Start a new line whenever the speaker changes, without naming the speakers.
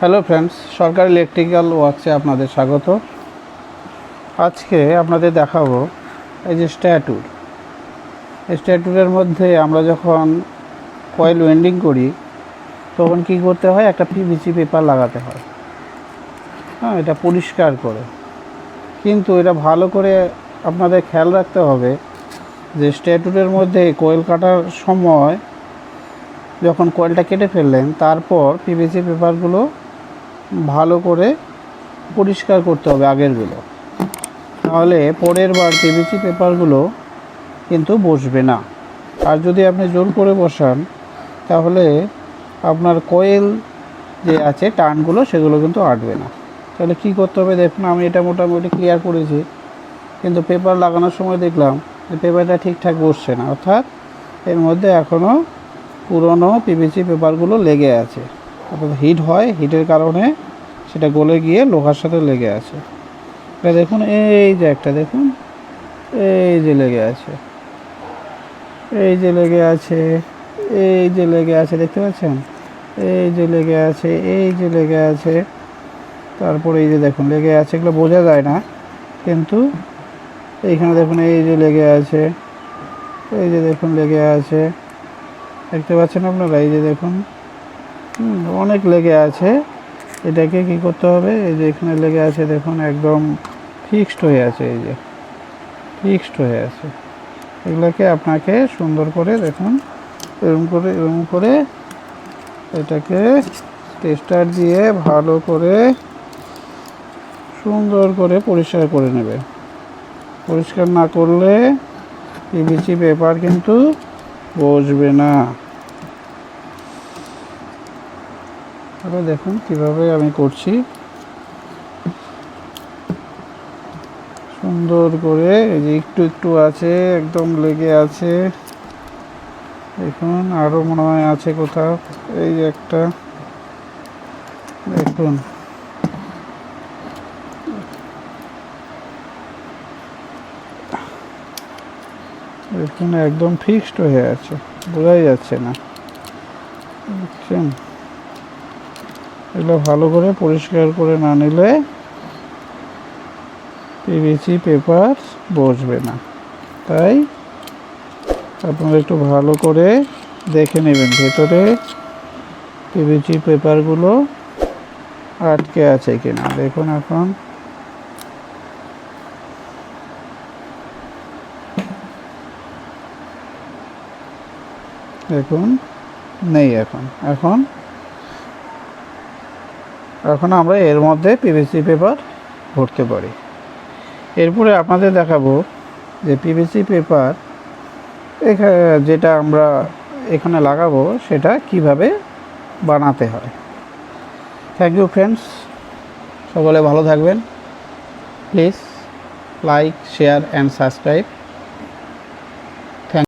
Hello friends সরকারি electrical ওয়ার্কসে আপনাদের স্বাগত। আজকে আপনাদের দেখাবো এই যে স্ট্যাটুর স্ট্যাটুরের মধ্যে আমরা যখন কয়েল ওয়েন্ডিং করি, তখন কি করতে হয়? একটা পিভিসি পেপার লাগাতে হয়। হ্যাঁ এটা পরিষ্কার করে। কিন্তু এটা ভালো করে আপনাদের খেয়াল রাখতে হবে যে স্ট্যাটুরের মধ্যে কয়েল কাটার সময় যখন কয়েলটা কেটে ফেললেন, তারপর পিভিসি পেপারগুলো ভালো করে পরিষ্কার করতে হবে আগেরগুলো। তাহলে পরের বার পিভিসি পেপারগুলো কিন্তু বসবে না। আর যদি আপনি জোর করে বসান, তাহলে আপনার কয়েল যে আছে, টানগুলো, সেগুলো কিন্তু আটবে না। তাহলে কি করতে হবে? দেখুন, আমি এটা মোটামুটি ক্লিয়ার করেছি। কিন্তু পেপার লাগানোর সময় দেখলাম যে পেপারটা ঠিকঠাক বসছে না। অর্থাৎ এর মধ্যে এখনও পুরনো পিভিসি পেপারগুলো লেগে আছে। অর্থাৎ হিট হয় হিটের কারণে সেটা গলে গিয়ে লোহার সাথে লেগে আছে এটা দেখুন এই যে একটা দেখুন এই যে লেগে আছে এই যে লেগে আছে এই যে লেগে আছে দেখতে পাচ্ছেন এই যে লেগে আছে এই যে লেগে আছে তারপরে এই যে দেখুন লেগে আছে এগুলো বোঝা যায় না কিন্তু এইখানে দেখুন এই যে লেগে আছে এই যে দেখুন লেগে আছে দেখতে পাচ্ছেন আপনারা এই যে দেখুন অনেক লেগে আছে। এটাকে কি করতে হবে? এই যে এখানে লেগে আছে, দেখুন, একদম ফিক্সড হয়ে আছে এই যে। ফিক্সড হয়ে আছে। এগুলোকে আপনাকে সুন্দর করে, দেখুন এরকম করে এরকম করে এটাকে টেস্টার দিয়ে ভালো করে সুন্দর করে পরিষ্কার করে নেবে। পরিষ্কার না করলে পিভিসি পেপার কিন্তু বসবে না। তাহলে দেখুন কীভাবে আমি করছি। সুন্দর করে এই যে একটু একটু আছে, একদম লেগে আছে। দেখুন আরও মনে হয় আছে কোথাও। এই যে একটা। দেখুন। দেখুন, একদম ফিক্সড হয়ে আছে। বোঝাই যাচ্ছে না। বুঝছেন এগুলো ভালো করে পরিষ্কার করে না নিলে পিভিসি পেপার বসবে না। তাই আপনারা একটু ভালো করে দেখে নেবেন ভেতরে পিভিসি পেপারগুলো আটকে আছে কিনা। দেখুন এখন। দেখুন, নেই এখন। এখন এখন আমরা এর মধ্যে পিভিসি পেপার ভরতে পারি। এরপরে আপনাদের দেখাবো যে পিভিসি পেপার এখানে যেটা আমরা এখানে লাগাবো, সেটা কীভাবে বানাতে হয়। থ্যাংক ইউ ফ্রেন্ডস সকলে ভালো থাকবেন। Please like share and subscribe